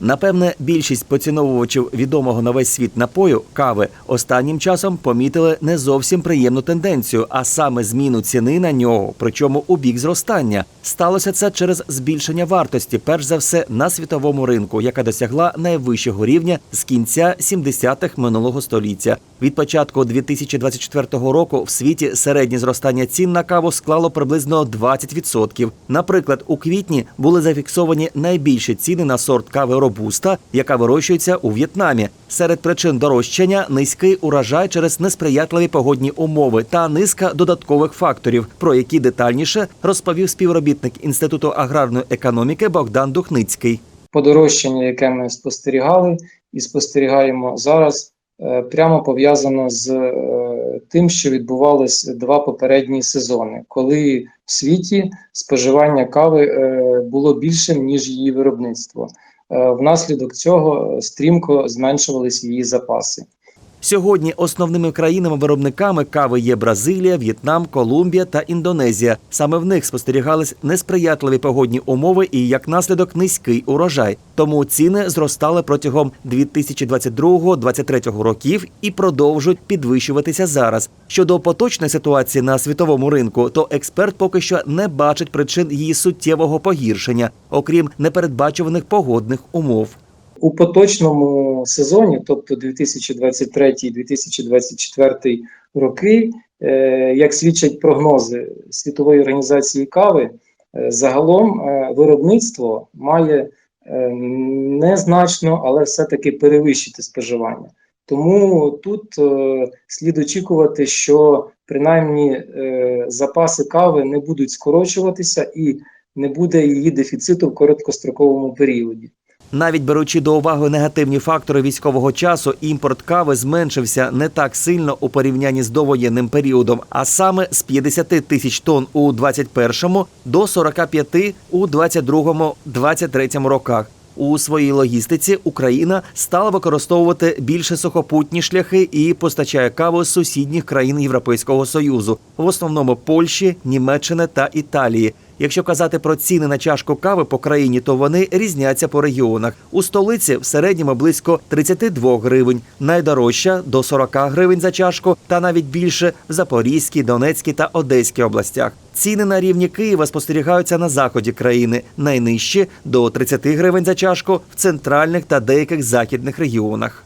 Напевне, більшість поціновувачів відомого на весь світ напою кави останнім часом помітили не зовсім приємну тенденцію, а саме зміну ціни на нього, причому у бік зростання. Сталося це через збільшення вартості, перш за все на світовому ринку, яка досягла найвищого рівня з кінця 70-х минулого століття. Від початку 2024 року в світі середнє зростання цін на каву склало приблизно 20%. Наприклад, у квітні були зафіксовані найбільші ціни на сорт кави робуста, яка вирощується у В'єтнамі. Серед причин дорожчання низький урожай через несприятливі погодні умови та низка додаткових факторів, про які детальніше розповів співробітник інституту аграрної економіки Богдан Духницький. подорожчання, яке ми спостерігали і спостерігаємо зараз, прямо пов'язано з е, тим, що відбувалось два попередні сезони, коли в світі споживання кави е, було більшим ніж її виробництво. Е, Внаслідок цього стрімко зменшувалися її запаси. Сьогодні основними країнами-виробниками кави є Бразилія, В'єтнам, Колумбія та Індонезія. Саме в них спостерігались несприятливі погодні умови і як наслідок низький урожай. Тому ціни зростали протягом 2022-2023 років і продовжують підвищуватися зараз. Щодо поточної ситуації на світовому ринку, то експерт поки що не бачить причин її суттєвого погіршення, окрім непередбачуваних погодних умов. У поточному сезоні, тобто 2023-2024 роки, е, як свідчать прогнози Світової організації кави, е, загалом е, виробництво має незначно, але все-таки перевищити споживання. Тому тут слід очікувати, що принаймні запаси кави не будуть скорочуватися і не буде її дефіциту в короткостроковому періоді. Навіть беручи до уваги негативні фактори військового часу, імпорт кави зменшився не так сильно у порівнянні з довоєнним періодом, а саме з 50 тисяч тонн у 21-му до 45 у 22-23 роках. У своїй логістиці Україна стала використовувати більше сухопутні шляхи і постачає каву з сусідніх країн Європейського союзу, в основному Польщі, Німеччини та Італії. Якщо казати про ціни на чашку кави по країні, то вони різняться по регіонах. У столиці в середньому близько 32 гривень, найдорожча до 40 гривень за чашку, та навіть більше в Запорізькій, Донецькій та Одеській областях. Ціни на рівні Києва спостерігаються на заході країни, найнижчі до 30 гривень за чашку в центральних та деяких західних регіонах.